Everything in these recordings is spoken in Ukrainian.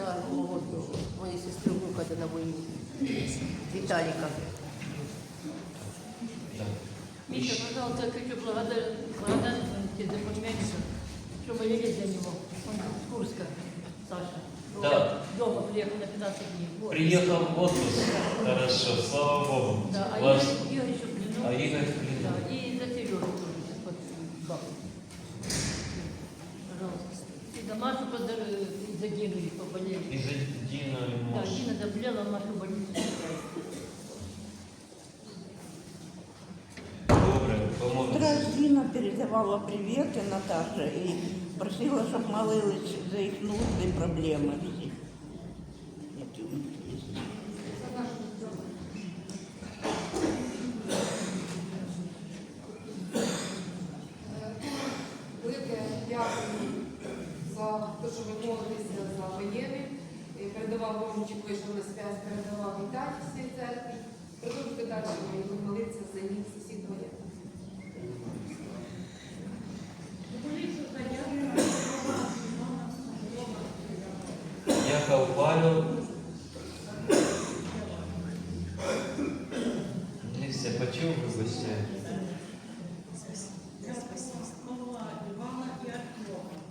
за мого моєї сестри внука де на війні. Віталіка. Так. Миша, пожалуйста, я хочу благодар- благодарности за племянника, что молились за него. Он из Курска, Саша. Да. Дома приехал на 15 дней. Вот. Приехал в отпуск. Хорошо, слава Богу. Да, а Ваш- Игорь, Игорь еще в плену. А Игорь в плену. Да, и за Сережу тоже сейчас под бабу. Пожалуйста. И за Машу поздор- и за Дину их поболели. І за Діна Да, Мош. Дина заболела, а Машу в больницу забрали. Добре, помолимося. Дина передавала приветы Наташе и просила, чтобы молились за их нужды и проблемы всі. які у них є. Велике дякую за те, що ви молитеся за воєнних. Ромчик, вийшов на связь, передавав вітання всій церкві. Продовжуйте далі ви молитися за них, за всіх воєнних. Яков Не все почув, вибачте.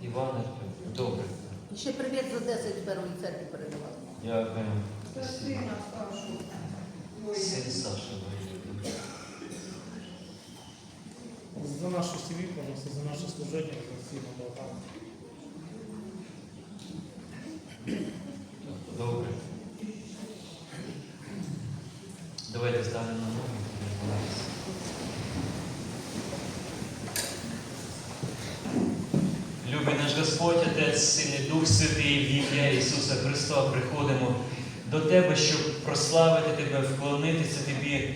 Іван Артем. Добре. Ще привіт з Одеси з першої церкви передавали. Сина старшого. Син Саша воює. За нашу сім'ю, пожалуйста, за наше служение, за всі на Балкан. Добре. Давайте станемо на ноги. будемо молитися. Любий наш Господь, Отець, Син і Дух Святий, в ім'я Ісуса Христа приходимо до Тебе, щоб прославити Тебе, вклонитися Тобі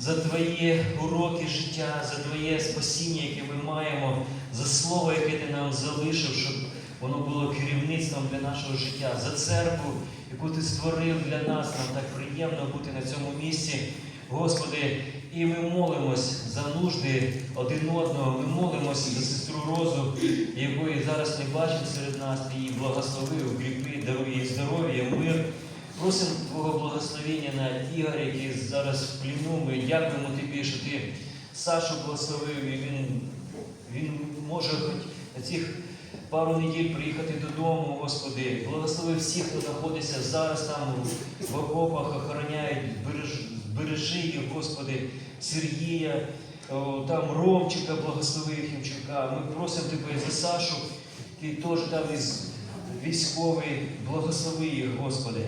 за Твої уроки життя, за Твоє спасіння, яке ми маємо, за слово, яке Ти нам залишив, щоб воно було керівництвом для нашого життя, за церкву, яку Ти створив для нас. Нам так приємно бути на цьому місці. Господи, і ми молимось за нужди один одного. Ми молимося за сестру Розу, якої зараз не бачимо серед нас. Ти її благослови, укріпи, даруй їй здоров'я, мир. Просимо Твого благословення на Ігоря, який зараз в пліну. Ми дякуємо Тобі, що Ти Сашу благословив, і він, він може хоч на цих пару неділь приїхати додому, Господи. Благослови всіх, хто знаходиться зараз там в окопах, охороняють, береж, збережи їх, Господи, Сергія, там Ромчика, благослови Хімчука. Ми просимо Тебе за Сашу, ти теж там із військовий, благослови їх, Господи.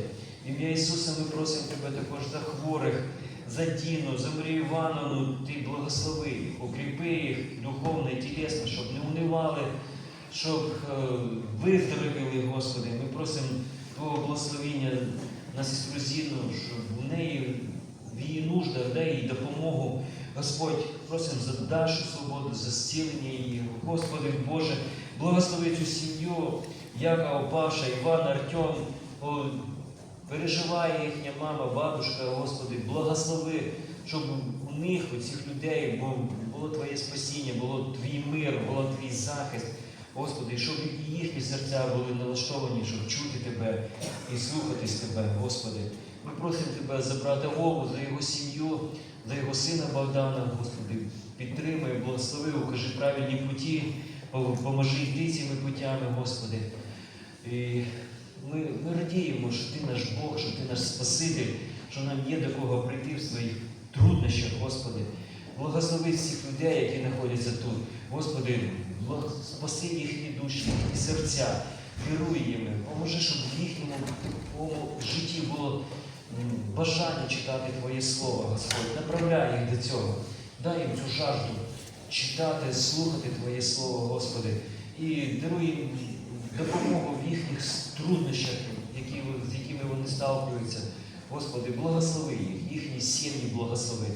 Ім'я Ісуса ми просимо Тебе також за хворих, за Діну, за Марію Івановну, Ти благослови їх, укріпи їх духовно і тілесно, щоб не унивали, щоб е, виздоровіли, Господи. Ми просимо Твого благословіння на сестру Зіну, щоб в неї в її нуждах дай їй допомогу. Господь, просимо за Дашу свободу, за зцілення її. Господи Боже, благослови цю сім'ю, Якова, Паша, Іван, Артем. О, Переживає їхня мама, бабушка, Господи, благослови, щоб у них, у цих людей, було Твоє спасіння, було Твій мир, було Твій захист. Господи, щоб і їхні серця були налаштовані, щоб чути Тебе і слухатись Тебе, Господи. Ми просимо Тебе за брата Вову, за його сім'ю, за його сина Богдана, Господи, підтримай, благослови, укажи правильні путі, поможи йти цими путями, Господи. І ми, ми радіємо, що Ти наш Бог, що Ти наш Спаситель, що нам є до кого прийти в своїх труднощах, Господи. Благослови всіх людей, які знаходяться тут. Господи, спаси їхні душі, їхні серця, керуй їми, поможи, щоб в їхньому житті було бажання читати Твоє Слово, Господь. Направляй їх до цього. Дай їм цю жажду читати, слухати Твоє Слово, Господи, і даруй їм допомогу в їхніх труднощах, які, з якими вони сталкуються. Господи, благослови їх, їхні сім'ї благослови.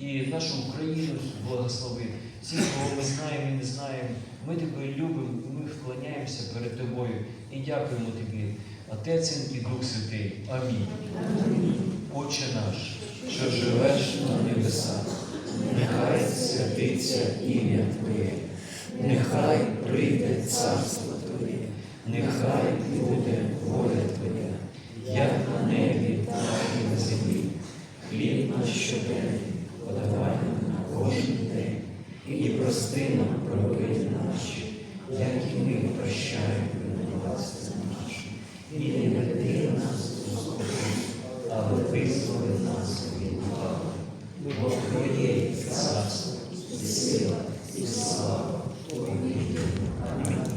І нашу Україну благослови. Всіх, кого ми знаємо і не знаємо. Ми тебе любимо, ми вклоняємося перед Тобою і дякуємо Тобі, Отець і Дух Святий. Амінь. Отче наш, що живеш на небесах, нехай святиться ім'я Твоє, нехай прийде царство Твоє, нехай буде воля Твоя, як на небі, так і на землі. Хліб наш щоденний, подавай нам на кожен день і прости нам провини наші, як і ми прощаємо на вас. і не веди нас у спокій, а визволи нас від Бога. Бо Твоє царство, і сила, і слава, Твоє. Амінь.